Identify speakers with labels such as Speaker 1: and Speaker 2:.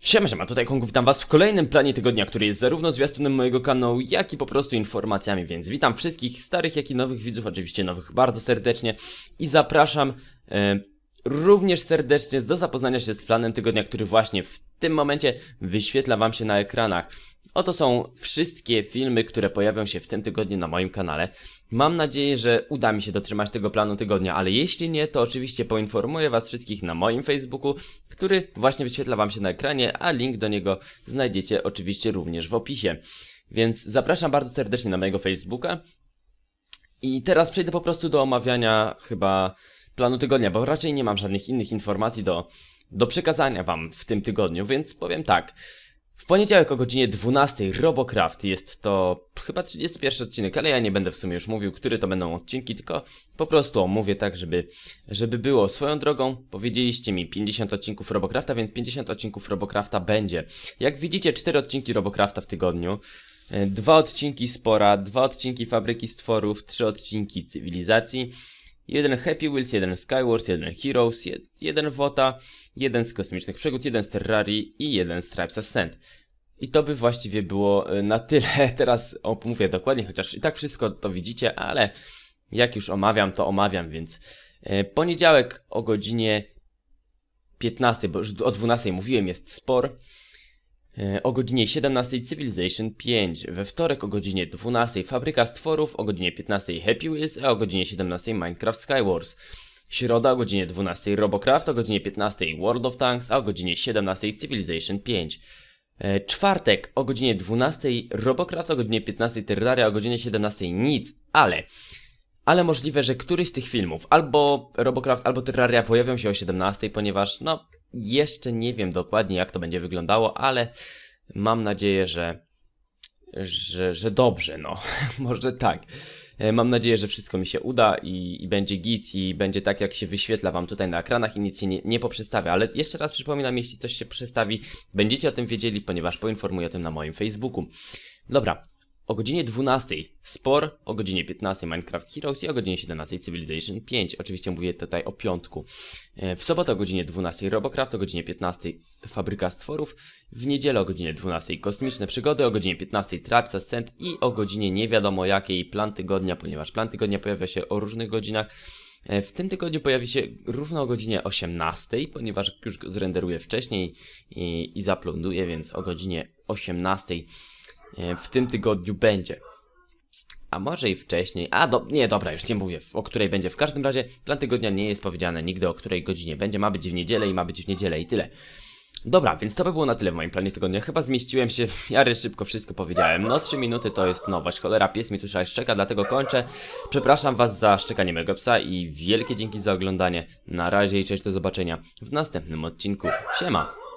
Speaker 1: Siema, siema, tutaj Kong, witam was w kolejnym planie tygodnia, który jest zarówno zwiastunem mojego kanału, jak i po prostu informacjami, więc witam wszystkich starych, jak i nowych widzów, oczywiście nowych bardzo serdecznie i zapraszam e, również serdecznie do zapoznania się z planem tygodnia, który właśnie w tym momencie wyświetla wam się na ekranach. Oto są wszystkie filmy, które pojawią się w tym tygodniu na moim kanale. Mam nadzieję, że uda mi się dotrzymać tego planu tygodnia, ale jeśli nie, to oczywiście poinformuję Was wszystkich na moim Facebooku, który właśnie wyświetla Wam się na ekranie, a link do niego znajdziecie oczywiście również w opisie. Więc zapraszam bardzo serdecznie na mojego Facebooka. I teraz przejdę po prostu do omawiania chyba planu tygodnia, bo raczej nie mam żadnych innych informacji do, do przekazania Wam w tym tygodniu, więc powiem tak. W poniedziałek o godzinie 12 Robocraft jest to chyba 31 odcinek, ale ja nie będę w sumie już mówił, który to będą odcinki, tylko po prostu omówię tak, żeby, żeby było. Swoją drogą powiedzieliście mi 50 odcinków Robocrafta, więc 50 odcinków Robocrafta będzie. Jak widzicie 4 odcinki Robocrafta w tygodniu, e, dwa odcinki Spora, dwa odcinki Fabryki Stworów, trzy odcinki Cywilizacji, jeden Happy Wheels, jeden Skywars, jeden Heroes, jed, jeden Wota, jeden z Kosmicznych Przygód, jeden z Terrarii i jeden Stripes Ascent. I to by właściwie było y, na tyle. Teraz omówię dokładnie, chociaż i tak wszystko to widzicie, ale jak już omawiam, to omawiam, więc y, poniedziałek o godzinie 15, bo już o 12 mówiłem, jest spor. Y, O godzinie 17 Civilization 5, we wtorek o godzinie 12 Fabryka Stworów, o godzinie 15 Happy Wheels, a o godzinie 17 Minecraft Skywars. Środa o godzinie 12 Robocraft, o godzinie 15 World of Tanks, a o godzinie 17 Civilization 5. E, Czwartek o godzinie 12 Robocraft, o godzinie 15 Terraria, o godzinie 17 nic, ale... Ale możliwe, że któryś z tych filmów, albo Robocraft, albo Terraria pojawią się o 17, ponieważ no jeszcze nie wiem dokładnie jak to będzie wyglądało, ale mam nadzieję, że, że, że dobrze, no. Może tak. E, Mam nadzieję, że wszystko mi się uda i, i będzie git i będzie tak, jak się wyświetla wam tutaj na ekranach i nic się nie, nie poprzestawia. Ale jeszcze raz przypominam, jeśli coś się przestawi, będziecie o tym wiedzieli, ponieważ poinformuję o tym na moim Facebooku. Dobra, o godzinie 12 Spor, o godzinie 15 Minecraft Heroes i o godzinie 17 Civilization 5. Oczywiście mówię tutaj o piątku. E, W sobotę o godzinie 12 Robocraft, o godzinie 15 Fabryka Stworów, w niedzielę o godzinie 12 Kosmiczne Przygody, o godzinie 15 Traps Ascent i o godzinie nie wiadomo jakiej plan tygodnia, ponieważ plan tygodnia pojawia się o różnych godzinach. E, W tym tygodniu pojawi się równo o godzinie 18, ponieważ już zrenderuję wcześniej i, i zapląduję, więc o godzinie 18 e, w tym tygodniu będzie. A może i wcześniej. A, do, nie, dobra, już nie mówię, o której będzie. W każdym razie plan tygodnia nie jest powiedziane nigdy, o której godzinie będzie. Ma być w niedzielę i ma być w niedzielę i tyle. Dobra, więc to by było na tyle w moim planie tygodnia. Chyba zmieściłem się w miarę szybko, wszystko powiedziałem. No 3 minuty to jest nowość. Cholera, pies mi tu szczeka, dlatego kończę. Przepraszam was za szczekanie mego psa i wielkie dzięki za oglądanie. Na razie i cześć, do zobaczenia w następnym odcinku. Siema!